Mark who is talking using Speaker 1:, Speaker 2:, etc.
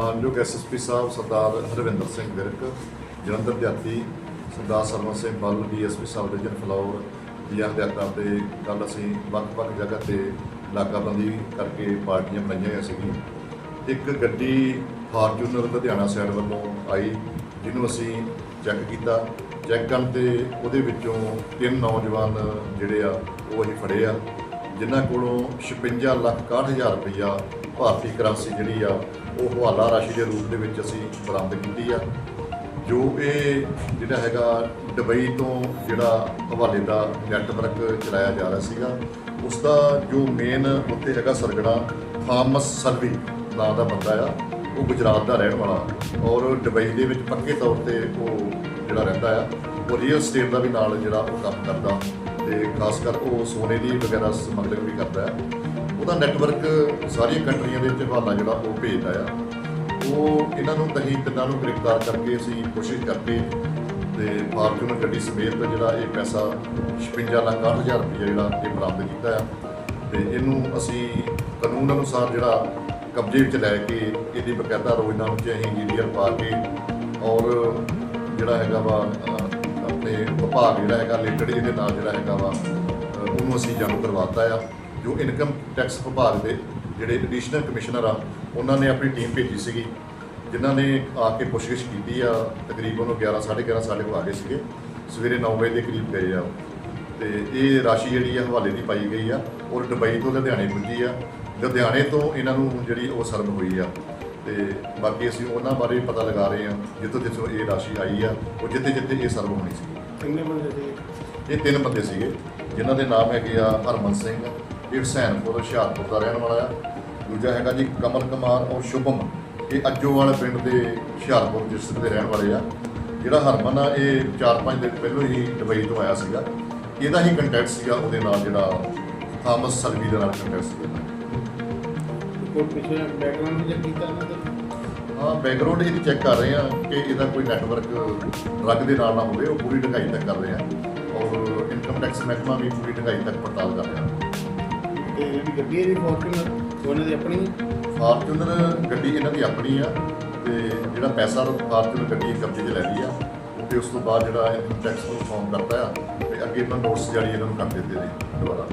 Speaker 1: ਮਾਨਯੋਗ ਐਸਐਸਪੀ ਸਾਹਿਬ ਸਰਦਾਰ ਹਰਵਿੰਦਰ ਸਿੰਘ ਵਿਰਕ, ਜਲੰਧਰ ਦਿਹਾਤੀ ਸਰਦਾਰ ਸਰਵਨ ਸਿੰਘ ਬੱਲ DSP sahib division Phillaur ਦੀਆਂ ਹਦਾਇਤਾਂ ਤੇ ਕੱਲ ਅਸੀਂ ਵੱਖ-ਵੱਖ ਜਗ੍ਹਾ ਤੇ ਨਾਕਾਬੰਦੀ ਕਰਕੇ ਪਾਰਟੀਆਂ ਬਣਾਈਆਂ ਹੋਈਆਂ ਸੀਗੀਆਂ। ਇੱਕ ਗੱਡੀ ਫਾਰਚੂਨਰ ਲੁਧਿਆਣਾ ਸਾਈਡ ਵੱਲੋਂ ਆਈ, ਜਿਹਨੂੰ ਅਸੀਂ ਚੈੱਕ ਕੀਤਾ। ਚੈੱਕ ਕਰਨ ਤੇ ਉਹਦੇ ਵਿੱਚੋਂ ਤਿੰਨ ਨੌਜਵਾਨ ਜਿਹੜੇ ਆ, ਉਹ ਅਸੀਂ ਫੜੇ ਆ, ਜਿਨ੍ਹਾਂ ਕੋਲੋਂ 56 ਲੱਖ 61000 ਰੁਪਈਆ ਭਾਰਤੀ ਕਰੰਸੀ ਜਿਹੜੀ ਆ, ਉਹ ਹਵਾਲਾ ਰਾਸ਼ੀ ਦੇ ਰੂਪ ਦੇ ਵਿੱਚ ਅਸੀਂ ਬਰਾਮਦ ਕੀਤੀ ਆ। ਜੋ ਇਹ ਜਿਹੜਾ ਹੈਗਾ ਦੁਬਈ ਤੋਂ ਜਿਹੜਾ ਹਵਾਲੇ ਦਾ ਨੈਟਵਰਕ ਚਲਾਇਆ ਜਾ ਰਿਹਾ ਸੀਗਾ ਉਸ ਦਾ ਜੋ ਮੇਨ ਉੱਤੇ ਹੈਗਾ ਸਰਗੜਾ ਥਾਮਸ ਸਰਵੀ ਨਾਂ ਦਾ ਬੰਦਾ ਆ, ਉਹ ਗੁਜਰਾਤ ਦਾ ਰਹਿਣ ਵਾਲਾ ਔਰ ਦੁਬਈ ਦੇ ਵਿੱਚ ਪੱਕੇ ਤੌਰ ਤੇ ਉਹ ਜਿਹੜਾ ਰਹਿੰਦਾ ਆ, ਉਹ ਰੀਅਲ ਸਟੇਟ ਦਾ ਵੀ ਨਾਲ ਜਿਹੜਾ ਉਹ ਕੰਮ ਕਰਦਾ ਤੇ ਖਾਸ ਕਰ ਉਹ ਸੋਨੇ ਦੀ ਵਗੈਰਾ ਸਮਗਲਿੰਗ ਵੀ ਕਰਦਾ ਆ। ਉਹਦਾ ਨੈਟਵਰਕ ਸਾਰੀਆਂ ਕੰਟਰੀਆਂ ਦੇ ਵਿੱਚ ਹਵਾਲਾ ਜਿਹੜਾ ਉਹ ਭੇਜਦਾ ਆ। ਉਹ ਇਹਨਾਂ ਨੂੰ ਤਹੀਂ ਤਿੰਨਾਂ ਨੂੰ ਗ੍ਰਿਫਤਾਰ ਕਰਕੇ ਅਸੀਂ ਕੋਸ਼ਿਸ਼ ਕਰਕੇ ਤੇ ਫਾਰਚੂਨਰ ਗੱਡੀ ਸਮੇਤ ਜਿਹੜਾ ਇਹ ਪੈਸਾ 56 ਲੱਖ 6000 ਰੁਪਏ ਜਿਹੜਾ ਇਹ ਬਰਾਮਦ ਕੀਤਾ ਆ। ਤੇ ਇਹਨੂੰ ਅਸੀਂ ਕਾਨੂੰਨ ਅਨੁਸਾਰ ਜਿਹੜਾ ਕਬਜ਼ੇ ਵਿੱਚ ਲੈ ਕੇ ਇਹਦੀ ਬਕਾਇਦਾ ਰੋਜ਼ਨਾਮੇ 'ਚ ਅਸੀਂ ਇੰਜੀਨੀਅਰ ਪਾ ਕੇ ਔਰ ਜਿਹੜਾ ਹੈਗਾ ਵਾ ਆਪਣੇ ਵਿਭਾਗ ਜਿਹੜਾ ਹੈਗਾ ਰਿਲੇਟਡ ਇਹਦੇ ਨਾਲ ਜਿਹੜਾ ਹੈਗਾ ਵਾ ਉਹਨੂੰ ਅਸੀਂ ਜਾਣੂ ਕਰਵਾਤਾ ਆ। ਜੋ ਇਨਕਮ ਟੈਕਸ ਵਿਭਾਗ ਦੇ ਜਿਹੜੇ ਐਡੀਸ਼ਨਲ ਕਮਿਸ਼ਨਰ ਆ, ਉਹਨਾਂ ਨੇ ਆਪਣੀ ਟੀਮ ਭੇਜੀ ਸੀਗੀ, ਜਿਨ੍ਹਾਂ ਨੇ ਆ ਕੇ ਪੁੱਛਗਿੱਛ ਕੀਤੀ ਆ, ਤਕਰੀਬਨ ਉਹ 11 11:30 ਸਾਡੇ ਕੋਲ ਆ ਗਏ ਸੀਗੇ, ਸਵੇਰੇ 9 ਵਜੇ ਦੇ ਕਰੀਬ ਗਏ ਆ ਤੇ ਇਹ ਰਾਸ਼ੀ ਜਿਹੜੀ ਆ ਹਵਾਲੇ ਦੀ ਪਾਈ ਗਈ ਆ, ਔਰ ਦੁਬਈ ਤੋਂ ਲੁਧਿਆਣੇ ਪੁੱਜੀ ਆ। ਲੁਧਿਆਣੇ ਤੋਂ ਇਹਨਾਂ ਨੂੰ ਜਿਹੜੀ ਉਹ ਸਰਵ ਹੋਈ ਆ। ਤੇ ਬਾਕੀ ਅਸੀਂ ਉਹਨਾਂ ਬਾਰੇ ਪਤਾ ਲਗਾ ਰਹੇ ਆ ਜਿੱਥੋਂ ਜਿੱਥੋਂ ਇਹ ਰਾਸ਼ੀ ਆਈ ਆ, ਉਹ ਜਿੱਥੇ ਜਿੱਥੇ ਇਹ ਸਰਵ ਹੋਣੀ ਸੀ।
Speaker 2: ਕਿੰਨੇ ਬੰਦੇ ਸੀ
Speaker 1: ਇਹ ਤਿੰਨ ਬੰਦੇ ਸੀਗੇ ਜਿਨ੍ਹਾਂ ਦੇ ਨਾਮ ਹੈਗੇ ਆ ਹਰਮਨ ਸਿੰਘ ਇਹ ਹੁਸੈਨਪੁਰ ਹੁਸ਼ਿਆਰਪੁਰ ਦਾ ਰਹਿਣ ਵਾਲਾ ਆ। ਦੂਜਾ ਹੈਗਾ ਜੀ ਕਮਲ ਕੁਮਾਰ ਔਰ ਸ਼ੁਭਮ। ਇਹ ਅੱਜੋਵਾਲ ਪਿੰਡ ਦੇ ਹੁਸ਼ਿਆਰਪੁਰ ਡਿਸਟ੍ਰਿਕਟ ਦੇ ਰਹਿਣ ਵਾਲੇ ਆ। ਜਿਹੜਾ ਹਰਮਨ ਆ ਇਹ 4-5 ਦਿਨ ਪਹਿਲਾਂ ਹੀ ਦੁਬਈ ਤੋਂ ਆਇਆ ਸੀਗਾ। ਇਹਦਾ ਹੀ ਕੰਟੈਕਟ ਸੀਗਾ ਉਹਦੇ ਨਾਲ ਜਿਹੜਾ ਥਾਮਸ ਸਲਵੀ ਦੇ ਨਾਲ ਕੰਟੈਕਟ ਸੀਗਾ।
Speaker 2: ਕੋਈ ਪਿਛਲੇ ਬੈਕਗ੍ਰਾਉਂਡ ਵੀ ਚੈੱਕ ਕੀਤਾ ਇਹਨਾਂ ਦਾ?
Speaker 1: ਹਾਂ ਬੈਕਗ੍ਰਾਉਂਡ ਇਹਦੀ ਚੈੱਕ ਕਰ ਰਹੇ ਆ ਕਿ ਇਹਦਾ ਕੋਈ ਨੈਟਵਰਕ ਡਰੱਗ ਦੇ ਨਾਲ ਨਾ ਹੋਵੇ ਉਹ ਪੂਰੀ ਢੰਗਾਈ ਤੱਕ ਕਰ ਰਹੇ ਆ। ਔਰ ਇਨਕਮ ਟੈਕਸ ਮਹਿਕਮਾ ਵੀ ਪੂਰੀ ਢੰਗਾਈ ਤੱਕ ਪੜਤਾਲ ਕਰ ਰਿਹਾ।
Speaker 2: ਤੇ ਜਿਹੜੀ ਗੱਡੀ ਹੈ ਜੀ ਫੋਰਚੂਨਰ ਉਹਨਾਂ ਦੀ ਆਪਣੀ?
Speaker 1: ਫਾਰਚੂਨਰ ਗੱਡੀ ਇਹਨਾਂ ਦੀ ਆਪਣੀ ਆ ਤੇ ਜਿਹੜਾ ਪੈਸਾ ਫਾਰਚੂਨਰ ਗੱਡੀ ਕਬਜ਼ੇ 'ਚ ਲੈ ਲਈ ਆ ਤੇ ਉਸ ਤੋਂ ਬਾਅਦ ਜਿਹੜਾ ਇਨਕਮ ਟੈਕਸ ਨੂੰ ਫਾਰਮ ਕਰਦਾ ਆ ਤੇ ਅੱਗੇ ਇਹਨਾਂ ਨੋਟਸ ਜਾਰੀ ਇਹਨਾਂ ਨੂੰ ਕਰ ਦਿੱਤੇ ਨੇ ਦੁਬਾਰਾ।